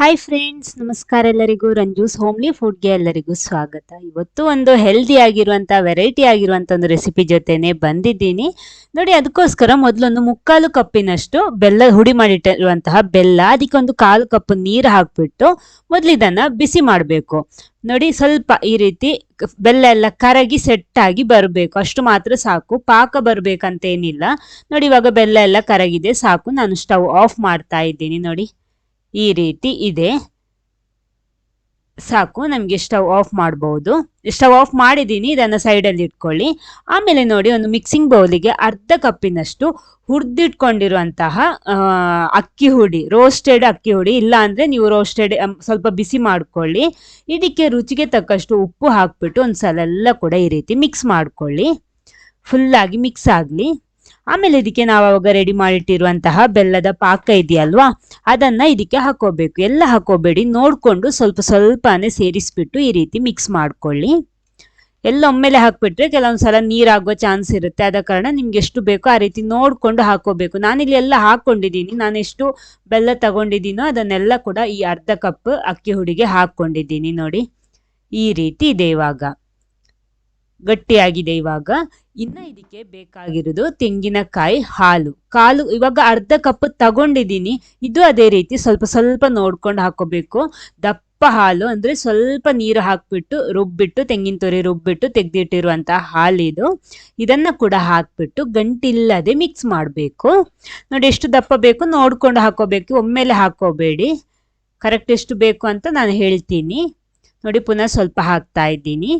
Hi friends ನಮಸ್ಕಾರ ಎಲ್ಲರಿಗೂ. ರಂಜೂಸ್ homely ಫುಡ್ಗೆ ಎಲ್ಲರಿಗೂ ಸ್ವಾಗತ. ಇವತ್ತು ಒಂದು ಹೆಲ್ದಿ ಆಗಿರುವಂಥ ವೆರೈಟಿ ಆಗಿರುವಂಥ ಒಂದು ರೆಸಿಪಿ ಜೊತೆನೆ ಬಂದಿದ್ದೀನಿ. ನೋಡಿ, ಅದಕ್ಕೋಸ್ಕರ ಮೊದಲೊಂದು ಮುಕ್ಕಾಲು ಕಪ್ಪಿನಷ್ಟು ಬೆಲ್ಲ ಹುಡಿ ಮಾಡಿಟ್ಟಿರುವಂತಹ ಬೆಲ್ಲ ಅದಕ್ಕೆ ಒಂದು ಕಾಲು ಕಪ್ ನೀರು ಹಾಕ್ಬಿಟ್ಟು ಮೊದಲು ಇದನ್ನು ಬಿಸಿ ಮಾಡಬೇಕು. ನೋಡಿ, ಸ್ವಲ್ಪ ಈ ರೀತಿ ಬೆಲ್ಲ ಎಲ್ಲ ಕರಗಿ ಸೆಟ್ ಆಗಿ ಬರಬೇಕು. ಅಷ್ಟು ಮಾತ್ರ ಸಾಕು. ಪಾಕ ಬರ್ಬೇಕಂತ ಏನಿಲ್ಲ ನೋಡಿ, ಇವಾಗ ಬೆಲ್ಲ ಎಲ್ಲ ಕರಗಿದೆ. ಸಾಕು. ನಾನು ಸ್ಟವ್ ಆಫ್ ಮಾಡ್ತಾ ಇದ್ದೀನಿ. ನೋಡಿ. ಈ ರೀತಿ ಇದೆ. ಸಾಕು, ನಮಗೆ ಸ್ಟವ್ ಆಫ್ ಮಾಡ್ಬೋದು. ಸ್ಟವ್ ಆಫ್ ಮಾಡಿದ್ದೀನಿ, ಇದನ್ನು ಸೈಡಲ್ಲಿ ಇಟ್ಕೊಳ್ಳಿ. ಆಮೇಲೆ ನೋಡಿ, ಒಂದು ಮಿಕ್ಸಿಂಗ್ ಬೌಲಿಗೆ ಅರ್ಧ ಕಪ್ಪಿನಷ್ಟು ಹುರಿದಿಟ್ಕೊಂಡಿರುವಂತಹ ಅಕ್ಕಿ ಹುಡಿ ರೋಸ್ಟೆಡ್ ಅಕ್ಕಿ ಹುಡಿ. ಇಲ್ಲ ಅಂದ್ರೆ ನೀವು ರೋಸ್ಟೆಡ್ ಸ್ವಲ್ಪ ಬಿಸಿ ಮಾಡ್ಕೊಳ್ಳಿ. ಇದಕ್ಕೆ ರುಚಿಗೆ ತಕ್ಕಷ್ಟು ಉಪ್ಪು ಹಾಕ್ಬಿಟ್ಟು ಒಂದ್ಸಲ ಎಲ್ಲ ಕೂಡ ಈ ರೀತಿ ಮಿಕ್ಸ್ ಮಾಡ್ಕೊಳ್ಳಿ. ಫುಲ್ಲಾಗಿ ಮಿಕ್ಸ್ ಆಗಲಿ. ಆಮೇಲೆ ಇದಕ್ಕೆ ನಾವು ಅವಾಗ ರೆಡಿ ಮಾಡಿಟ್ಟಿರುವಂತಹ ಬೆಲ್ಲದ ಪಾಕ ಇದೆಯಲ್ವಾ? ಅದನ್ನ ಇದಕ್ಕೆ ಹಾಕೋಬೇಕು. ಎಲ್ಲ ಹಾಕೋಬೇಡಿ. ನೋಡಿಕೊಂಡು ಸ್ವಲ್ಪ ಸ್ವಲ್ಪನೇ ಸೇರಿಸ್ಬಿಟ್ಟು ಈ ರೀತಿ ಮಿಕ್ಸ್ ಮಾಡ್ಕೊಳ್ಳಿ. ಎಲ್ಲ ಒಮ್ಮೆಲೆ ಹಾಕ್ಬಿಟ್ರೆ ಕೆಲವೊಂದ್ಸಲ ನೀರಾಗೋ ಚಾನ್ಸ್ ಇರುತ್ತೆ. ಆದ ಕಾರಣ ನಿಮ್ಗೆ ಎಷ್ಟು ಬೇಕೋ ಆ ರೀತಿ ನೋಡಿಕೊಂಡು ಹಾಕೋಬೇಕು. ನಾನಿಲ್ಲಿ ಎಲ್ಲ ಹಾಕೊಂಡಿದ್ದೀನಿ. ನಾನು ಎಷ್ಟು ಬೆಲ್ಲ ತಗೊಂಡಿದ್ದೀನೋ ಅದನ್ನೆಲ್ಲ ಕೂಡ ಈ ಅರ್ಧ ಕಪ್ ಅಕ್ಕಿ ಹುಡಿಗೆ ಹಾಕೊಂಡಿದ್ದೀನಿ ನೋಡಿ. ಈ ರೀತಿ ಇದೆ ಇವಾಗ. ಗಟ್ಟಿಯಾಗಿದೆ ಇವಾಗ. ಇನ್ನ ಇದಕ್ಕೆ ಬೇಕಾಗಿರೋದು ತೆಂಗಿನಕಾಯಿ ಹಾಲು. ಕಾಲು, ಇವಾಗ ಅರ್ಧ ಕಪ್ ತಗೊಂಡಿದ್ದೀನಿ. ಇದು ಅದೇ ರೀತಿ ಸ್ವಲ್ಪ ಸ್ವಲ್ಪ ನೋಡ್ಕೊಂಡು ಹಾಕೋಬೇಕು. ದಪ್ಪ ಹಾಲು ಅಂದ್ರೆ ಸ್ವಲ್ಪ ನೀರು ಹಾಕ್ಬಿಟ್ಟು ರುಬ್ಬಿಟ್ಟು, ತೆಂಗಿನ ತೊರೆ ರುಬ್ಬಿಟ್ಟು ತೆಗೆದಿಟ್ಟಿರುವಂತಹ ಹಾಲಿದು ಇದನ್ನ ಕೂಡ ಹಾಕ್ಬಿಟ್ಟು ಗಂಟಿಲ್ಲದೆ ಮಿಕ್ಸ್ ಮಾಡಬೇಕು. ನೋಡಿ ಎಷ್ಟು ದಪ್ಪ ಬೇಕು ನೋಡ್ಕೊಂಡು ಹಾಕೋಬೇಕು. ಒಮ್ಮೆಲೆ ಹಾಕೋಬೇಡಿ. ಕರೆಕ್ಟ್ ಎಷ್ಟು ಬೇಕು ಅಂತ ನಾನು ಹೇಳ್ತೀನಿ. ನೋಡಿ ಪುನಃ ಸ್ವಲ್ಪ ಹಾಕ್ತಾ ಇದ್ದೀನಿ.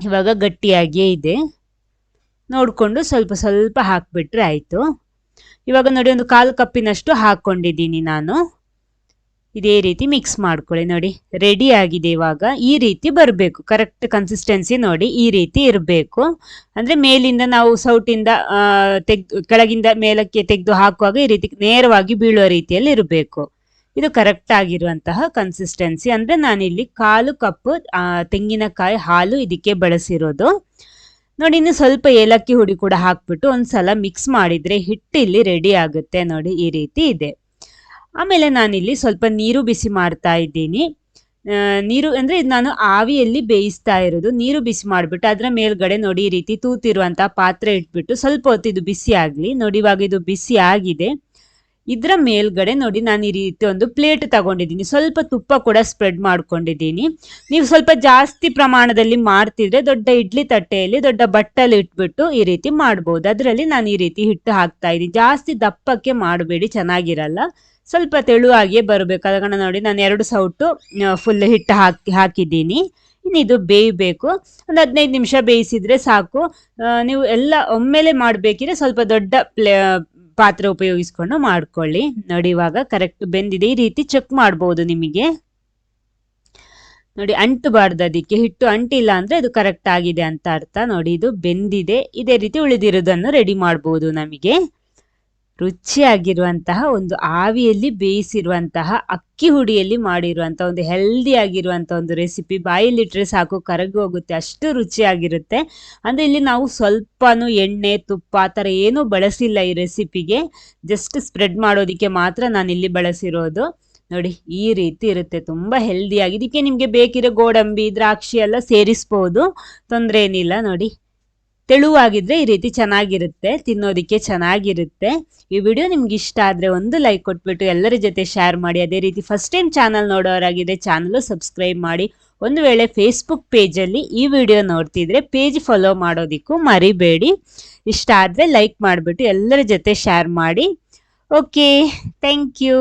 ಇವಾಗ ಗಟ್ಟಿಯಾಗಿಯೇ ಇದೆ. ನೋಡಿಕೊಂಡು ಸ್ವಲ್ಪ ಸ್ವಲ್ಪ ಹಾಕಿಬಿಟ್ರೆ ಆಯಿತು. ಇವಾಗ ನೋಡಿ ಒಂದು ಕಾಲು ಕಪ್ಪಿನಷ್ಟು ಹಾಕ್ಕೊಂಡಿದ್ದೀನಿ ನಾನು. ಇದೇ ರೀತಿ ಮಿಕ್ಸ್ ಮಾಡ್ಕೊಳ್ಳಿ ನೋಡಿ. ರೆಡಿ ಆಗಿದೆ ಇವಾಗ. ಈ ರೀತಿ ಬರಬೇಕು. ಕರೆಕ್ಟ್ ಕನ್ಸಿಸ್ಟೆನ್ಸಿ ನೋಡಿ ಈ ರೀತಿ ಇರಬೇಕು. ಅಂದರೆ ಮೇಲಿಂದ ನಾವು ಸೌಟಿಂದ ತೆಗ್, ಕೆಳಗಿಂದ ಮೇಲಕ್ಕೆ ತೆಗೆದು ಹಾಕುವಾಗ ಈ ರೀತಿ ನೇರವಾಗಿ ಬೀಳುವ ರೀತಿಯಲ್ಲಿ ಇರಬೇಕು. ಇದು ಕರೆಕ್ಟ್ ಆಗಿರುವಂತಹ ಕನ್ಸಿಸ್ಟೆನ್ಸಿ ಅಂದರೆ ನಾನಿಲ್ಲಿ ಕಾಲು ಕಪ್ ತೆಂಗಿನಕಾಯಿ ಹಾಲು ಇದಕ್ಕೆ ಬಳಸಿರೋದು. ನೋಡಿ, ಇನ್ನು ಸ್ವಲ್ಪ ಏಲಕ್ಕಿ ಹುಡಿ ಕೂಡ ಹಾಕ್ಬಿಟ್ಟು ಒಂದ್ಸಲ ಮಿಕ್ಸ್ ಮಾಡಿದ್ರೆ ಹಿಟ್ಟು ಇಲ್ಲಿ ರೆಡಿ ಆಗುತ್ತೆ ನೋಡಿ, ಈ ರೀತಿ ಇದೆ. ಆಮೇಲೆ ನಾನಿಲ್ಲಿ ಸ್ವಲ್ಪ ನೀರು ಬಿಸಿ ಮಾಡ್ತಾ ಇದ್ದೀನಿ. ನೀರು ಅಂದ್ರೆ ಇದು ನಾನು ಆವಿಯಲ್ಲಿ ಬೇಯಿಸ್ತಾ ಇರೋದು. ನೀರು ಬಿಸಿ ಮಾಡಿಬಿಟ್ಟು ಅದರ ಮೇಲ್ಗಡೆ ನೋಡಿ, ಈ ರೀತಿ ತೂತಿರುವಂಥ ಪಾತ್ರೆ ಇಟ್ಬಿಟ್ಟು ಸ್ವಲ್ಪ ಹೊತ್ತು ಇದು ಬಿಸಿ ಆಗಲಿ. ನೋಡಿ, ಇವಾಗ ಇದು ಬಿಸಿ ಆಗಿದೆ. ಇದರ ಮೇಲ್ಗಡೆ ನೋಡಿ ನಾನು ಈ ರೀತಿ ಒಂದು ಪ್ಲೇಟ್ ತಗೊಂಡಿದ್ದೀನಿ. ಸ್ವಲ್ಪ ತುಪ್ಪ ಕೂಡ ಸ್ಪ್ರೆಡ್ ಮಾಡ್ಕೊಂಡಿದ್ದೀನಿ. ನೀವು ಸ್ವಲ್ಪ ಜಾಸ್ತಿ ಪ್ರಮಾಣದಲ್ಲಿ ಮಾಡ್ತಿದ್ರೆ ದೊಡ್ಡ ಇಡ್ಲಿ ತಟ್ಟೆಯಲ್ಲಿ, ದೊಡ್ಡ ಬಟ್ಟಲು ಇಟ್ಬಿಟ್ಟು ಈ ರೀತಿ ಮಾಡ್ಬೋದು. ಅದರಲ್ಲಿ ನಾನು ಈ ರೀತಿ ಹಿಟ್ಟು ಹಾಕ್ತಾ ಇದ್ದೀನಿ. ಜಾಸ್ತಿ ದಪ್ಪಕ್ಕೆ ಮಾಡಬೇಡಿ, ಚೆನ್ನಾಗಿರಲ್ಲ. ಸ್ವಲ್ಪ ತೆಳುವಾಗಿಯೇ ಬರಬೇಕು. ಅದ ನೋಡಿ ನಾನು ಎರಡು ಸೌಟು ಫುಲ್ ಹಿಟ್ಟು ಹಾಕಿ, ಹಾಕಿದ್ದೀನಿ. ಇನ್ನು ಇದು ಬೇಯಬೇಕು. ಒಂದು ಹದಿನೈದು ನಿಮಿಷ ಬೇಯಿಸಿದರೆ ಸಾಕು. ನೀವು ಎಲ್ಲ ಒಮ್ಮೆಲೆ ಮಾಡಬೇಕಿದ್ರೆ ಸ್ವಲ್ಪ ದೊಡ್ಡ ಪ್ಲೇ ಪಾತ್ರೆ ಉಪಯೋಗಿಸ್ಕೊಂಡು ಮಾಡ್ಕೊಳ್ಳಿ. ನೋಡಿ, ಇವಾಗ ಕರೆಕ್ಟ್ ಬೆಂದಿದೆ. ಈ ರೀತಿ ಚೆಕ್ ಮಾಡ್ಬೋದು ನಿಮಗೆ. ನೋಡಿ, ಅಂಟಬಾರ್ದು ಅದಕ್ಕೆ. ಹಿಟ್ಟು ಅಂಟಿಲ್ಲ ಅಂದ್ರೆ ಅದು ಕರೆಕ್ಟ್ ಆಗಿದೆ ಅಂತ ಅರ್ಥ. ನೋಡಿ, ಇದು ಬೆಂದಿದೆ. ಇದೇ ರೀತಿ ಉಳಿದಿರೋದನ್ನು ರೆಡಿ ಮಾಡ್ಬೋದು ನಮಗೆ. ರುಚಿಯಾಗಿರುವಂತಹ ಒಂದು ಆವಿಯಲ್ಲಿ ಬೇಯಿಸಿರುವಂತಹ ಅಕ್ಕಿ ಹುಡಿಯಲ್ಲಿ ಮಾಡಿರುವಂಥ ಒಂದು ಹೆಲ್ದಿ ಆಗಿರುವಂಥ ಒಂದು ರೆಸಿಪಿ ಬಾಯಲ್ಲಿಟ್ಟರೆ ಸಾಕು, ಕರಗಿ ಹೋಗುತ್ತೆ, ಅಷ್ಟು ರುಚಿಯಾಗಿರುತ್ತೆ. ಅಂದರೆ ಇಲ್ಲಿ ನಾವು ಸ್ವಲ್ಪನೂ ಎಣ್ಣೆ, ತುಪ್ಪ ಆ ಥರ ಏನೂ ಬಳಸಿಲ್ಲ ಈ ರೆಸಿಪಿಗೆ ಜಸ್ಟ್ ಸ್ಪ್ರೆಡ್ ಮಾಡೋದಕ್ಕೆ ಮಾತ್ರ ನಾನು ಇಲ್ಲಿ ಬಳಸಿರೋದು. ನೋಡಿ, ಈ ರೀತಿ ಇರುತ್ತೆ, ತುಂಬ ಹೆಲ್ದಿ ಆಗಿ. ಇದಕ್ಕೆ ನಿಮಗೆ ಬೇಕಿರೋ ಗೋಡಂಬಿ, ದ್ರಾಕ್ಷಿ ಎಲ್ಲ ಸೇರಿಸ್ಬೋದು, ತೊಂದರೆ ಏನಿಲ್ಲ. ನೋಡಿ ತೆಳುವಾಗಿದ್ರೆ ಈ ರೀತಿ ಚೆನ್ನಾಗಿರುತ್ತೆ, ತಿನ್ನೋದಿಕ್ಕೆ ಚೆನ್ನಾಗಿರುತ್ತೆ. ಈ ವಿಡಿಯೋ ನಿಮ್ಗೆ ಇಷ್ಟ ಆದ್ರೆ ಒಂದು ಲೈಕ್ ಕೊಟ್ಬಿಟ್ಟು ಎಲ್ಲರ ಜೊತೆ ಶೇರ್ ಮಾಡಿ. ಅದೇ ರೀತಿ ಫಸ್ಟ್ ಟೈಮ್ ಚಾನಲ್ ನೋಡೋರಾಗಿದ್ರೆ ಚಾನಲ್ ಸಬ್ಸ್ಕ್ರೈಬ್ ಮಾಡಿ. ಒಂದು ವೇಳೆ ಫೇಸ್ಬುಕ್ ಪೇಜಲ್ಲಿ ಈ ವಿಡಿಯೋ ನೋಡ್ತಿದ್ರೆ ಪೇಜ್ ಫಾಲೋ ಮಾಡೋದಿಕ್ಕೂ ಮರಿಬೇಡಿ. ಇಷ್ಟ ಆದರೆ ಲೈಕ್ ಮಾಡಿಬಿಟ್ಟು ಎಲ್ಲರ ಜೊತೆ ಶೇರ್ ಮಾಡಿ. Okay thank you